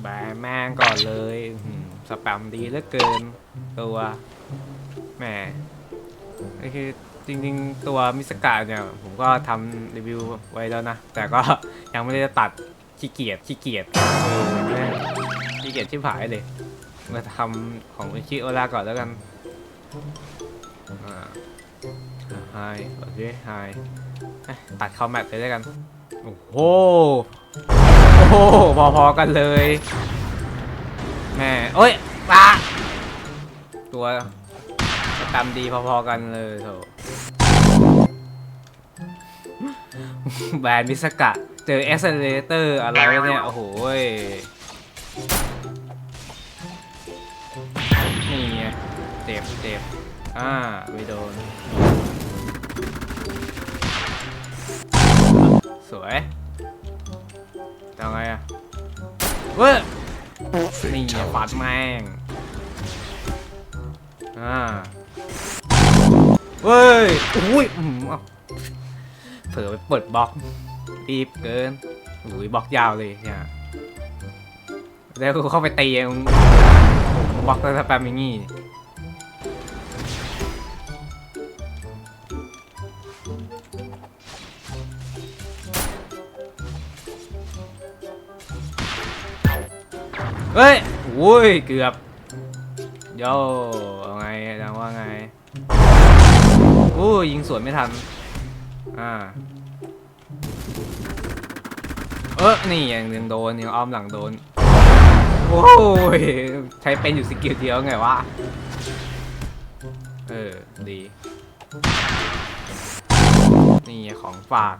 แบนแม่งก่อนเลยอื้อหือสแปมดีเหลือเกิน ตัวแหมไอคือจริงๆ ตัวมิสกาเนี่ย ผมก็ทำรีวิวไว้แล้วนะ แต่ก็ ยังไม่ได้ตัดขี้เกียจขี้เกียจเออแม่งขี้เกียจชิบหายเลย มาทำของอิชิโอลาก่อนแล้วกันอ่าไฮโอเคไฮตัดคอมแมทไปด้วยกัน โอ้โห โอ้โหพอๆกันเลยแม่โอ้ยปาตัวตามดีพอๆกันเลยโถแบรนด์มิสกะ เจอ a อ c เซเลเตอร์อะไรวะเนี่ย โอ้โหนี่ไงเจ็บเจ็บอ่าไม่โดน สวย เอาไงอะเว้ยนี่ไงปัดแม่งอ่าเว้ยอุ้ยอื้อหือเอาเผลอไปเปิดบล็อกรีบเกินอุ้ยบล็อกยาวเลยเนี่ยแล้วกูเข้าไปตีเองบล็อกแล้วสแปมอย่างงี้ เฮ้ยอุ้ย เกือบโย่เอาไงดังว่าไงอู้ยิงสวนไม่ทัน อ่า เออนี่ยังยังโดนยังอ้อมหลังโดน โอ้ย ใช้เป็นอยู่สกิลเดียวไงวะ เออ ดี นี่ของฝาก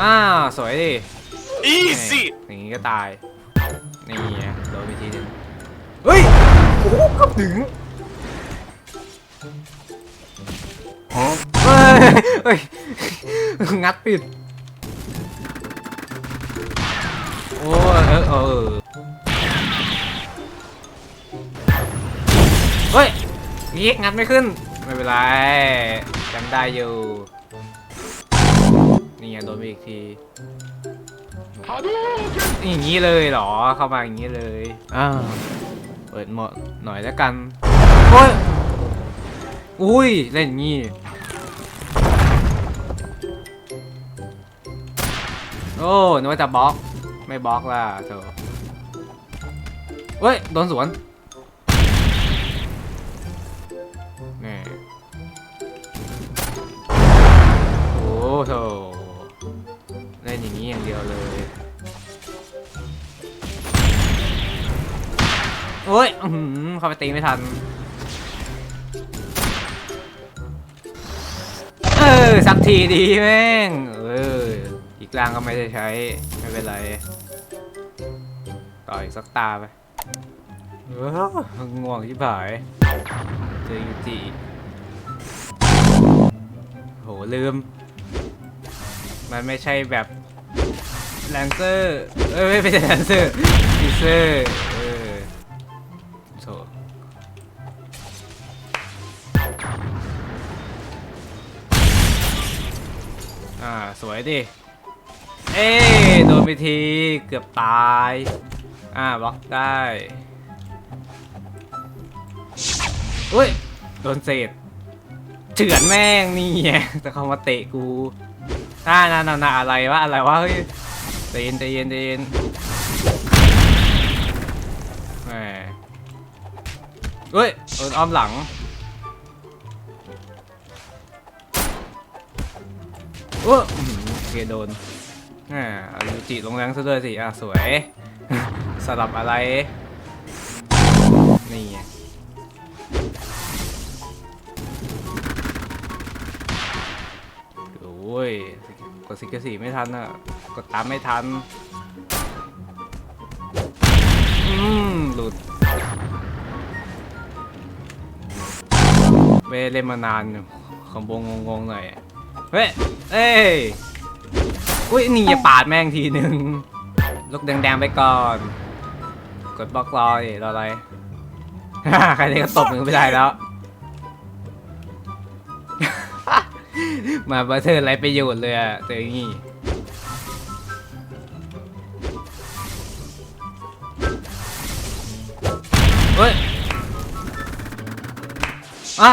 อ้าว สวยดิ Easy! อย่างนี้ก็ตาย นี่ไงโดนไปทีนึงเฮ้ย โอ้โหเกับถึงเฮ้ยเฮ้ย งัดปิด โอ้ยเออเออเฮ้ยนี่งัดไม่ขึ้น ไม่เป็นไรจำได้อยู่ นี่ไงโดนไปอีกที อย่างนี้เลยเหรอเข้ามาอย่างนี้เลยอ่าเปิดหมดหน่อยแล้วกันโอ้ยอุ้ยเล่นอย่างนี้โอ้นึกว่าจะบล็อกไม่บล็อกล่ะเถอะเฮ้ยโดนสวนแนี่โอ้โถเโอ้ยอื้อหือเข้าไปตีไม่ทัน เออ สักทีดีแม่ง เออ อีกลางก็ไม่ได้ใช้ ไม่เป็นไร ต่อยสักตาไปเออง่วงที่ผายเจอยูจิโห ลืม มันไม่ใช่แบบแลนเซอร์ เอ้ย ไม่ใช่แลนเซอร์ดีเซอร์ สวยดิ เอ้โดนไปทีเกือบตาย อ่าบล็อกได้อุ้ย โดนเศษเฉือนแม่งนี่ไงจะเข้ามาเตะกูน่าน่าน่าน่าอะไรวะอะไรวะเฮ้ยใจเย็นใจเย็นใจเย็นแหมเฮ้ยโดนอ้อมหลัง โอ้โอเคโดนอ่ายูจิลงแรงซะด้วยสิ อะ สวย สลับอะไร นี่ไงโอ้ย กดสิกสีไม่ทันอะ กดตามไม่ทัน อืม หลุดไม่เล่นมานานคอมโบงงๆหน่อย เฮ้ยเฮ้ย อุ้ยนี่อย่าปาดแม่งทีหนึ่งลูกแดงๆไปก่อน กดบล็อกรอยรออะไรใครเนี่ยก็ตบมือไม่ได้แล้ว มาบัตเทอร์ไรไปรยชน์เลยอะตัวนี้เฮ้ยอะ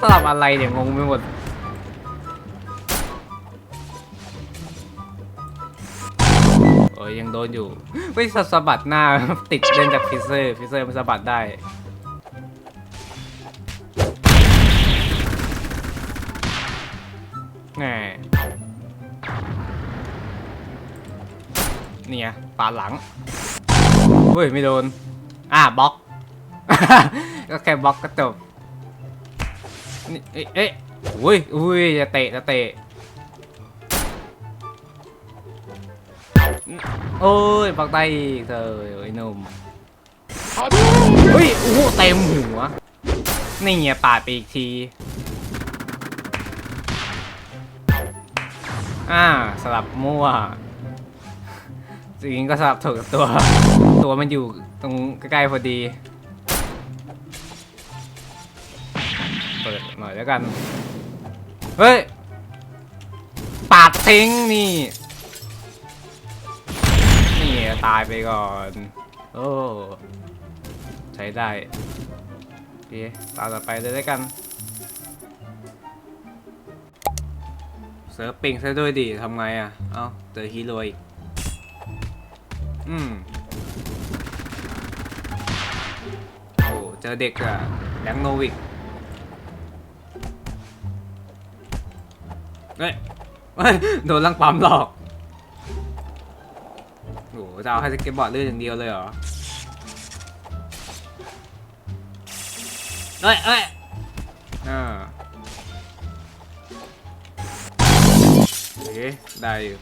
สลับอะไรเนี่ยงงไปหมด ยยังโดนอยู่เฮ้ยสะสะบัดหน้า ติดเล่นจากฟิเซอร์ฟิเซอร์มันสะบัดได้แหมเนี่ยปาดหลังเฮ้ย ไม่โดน อะบล็อก ก็แค่บล็อกก็จบนี่เอ๊ะเอ๊ะอุ้ยอุ้ยจะเตะจะเตะ โอ้ยปักได้อีกเธอไอ้หนุ่มเฮ้ยโอ้โหเต็มหัวนี่เงี้ยปาดไปอีกที อ่าสลับมั่วจริงก็สลับถูกกับตัว ตัวมันอยู่ตรงใกล้ๆพอดี เปิดหน่อยแล้วกัน เฮ้ย ปาดทิ้งนี่ ตายไปก่อน โอ้ ใช้ได้โอเคตามต่อไปเลยแล้วกัน เซิร์ฟปิงซะด้วยดิทำไงอะ เอ้าเจอฮีโร่อีกอืมโอ้เจอเด็กอะแบงโนวิกเฮ้ยเฮ้ย โดนลังปั๊มหลอก โอ้โหจะเอาให้สเก็ตบอร์ดลื่นอย่างเดียวเลยเหรอเอ้ยเอ้ยอ่าโอเคได้อยู่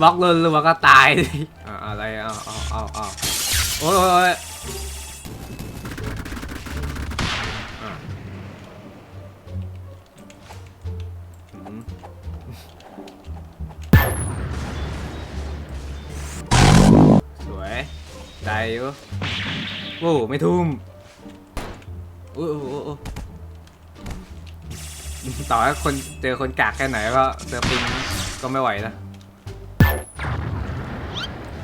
บล็อกเลยรัวๆก็ตายดิอ่าอะไรเอาเอาเอาเอาโอ้ย ได้อยู่โอ้ไม่ทุ่มโอ้โอ้โอ้ต่อให้คนเจอคนกากแค่ไหนก็เจอปิงก็ไม่ไหวนะ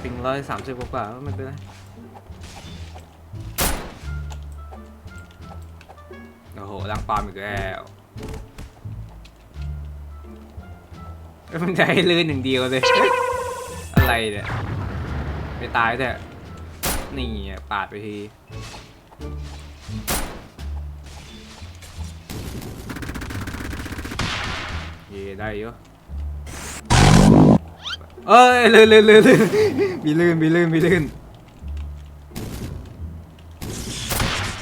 ปิงร้อยสามสิบกว่าไม่เป็นไรโอ้โหลังปาล์มอีกแล้วเอ้ยมันจะให้ลื่นอย่งเดียวเลย อะไรเนี่ย ไม่ตายแต่ นี่อะปาดไปทีเย่ได้เยอะเอ้ยลื่นลื่นลื่นลื่นมีลื่นมีลื่นมีลื่น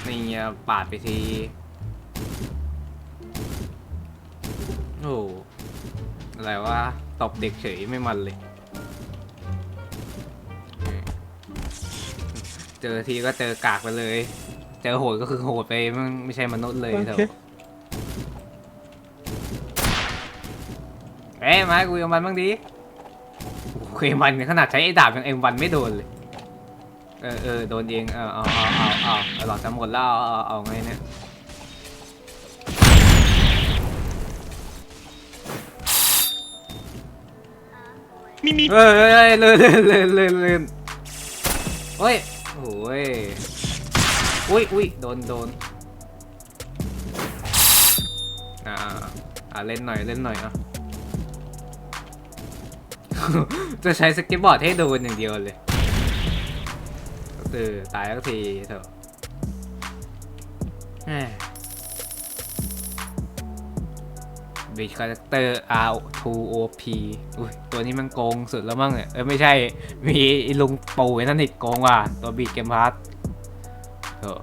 นี่อะปาดไปทีโอ้อะไรวะตบเด็กเฉยไม่มันเลย เจอทีก็เจอกากไปเลย เจอโหดก็คือโหดไปมันไม่ใช่มนุษย์เลยเถอะเอ้ยมาคุยกับมันบ้างดิคุยกับมันขนาดใช้ไอ้ดาบยังเอ็มวันไม่โดนเลย เออเออโดนเอง เออเอาเอาเอาเอาเอาหลอดจะหมดแล้วเอาเอาเอาไงเนี่ยมีมีเฮ้ยเฮ้ยเฮ้ยเลื่อนเลื่อนเลื่อนเลื่อนเลื่อนเฮ้ย โอ้ยอุ้ยอุ้ยโดนโดนอ่าอ่าเล่นหน่อยเล่นหน่อยอะจะใช้สเก็ตบอร์ดให้โดนอย่างเดียวเลยเออตายสักทีเถอะ วิชคาแรคเตอร์ R2OP อุ้ยตัวนี้มันโกงสุดแล้วมั้งเนี่ยเออไม่ใช่ มีลุงปู่ไอ้นั่นอีกโกงว่ะตัวบีดเกมพาร์ทเออ